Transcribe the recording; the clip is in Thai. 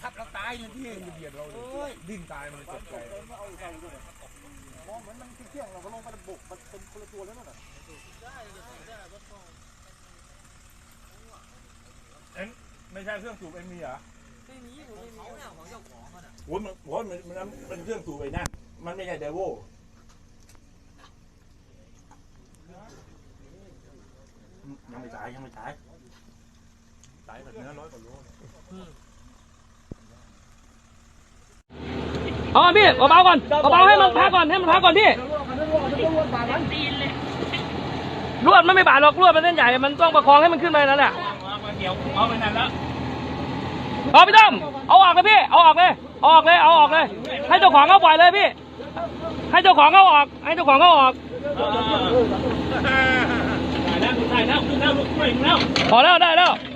แล้วตายเลยพี่เบียดเราเลยดิ้นตายมันตกใจมองเหมือนมันเที่ยงเราก็ลงไปบุกมันเป็นคนละตัวแล้วนั่นน่ะไม่ใช่เครื่องสูบเอ็มมีเหรอโอ้ยมันโอ้ยมันมันมันเครื่องสูบไอ้นั่นมันไม่ใช่เดโวยังไม่ตายยังไม่ตายตายแบบเนื้อร้อยกว่าโล เอาก่อนพี่เบาๆก่อนเบาๆให้มันพักก่อนให้มันพักก่อนพี่ลวดมันไม่บาดหรอกลวดมันเส้นใหญ่ มันต้องประคองให้มันขึ้นไปนั่นแหละเกี่ยวเอาไปนั่นแล้วเอาพี่ต้อมเอาออกเลยพี่ เอาออกเลยเอาออกเลยเอาออกเลย ให้เจ้าของเขาปล่อยเลยพี่ ให้เจ้าของเขาออก ให้เจ้าของเขาออกได้แล้วได้แล้วขึ้นแล้วลุกขึ้นแล้วพอแล้วได้แล้วไ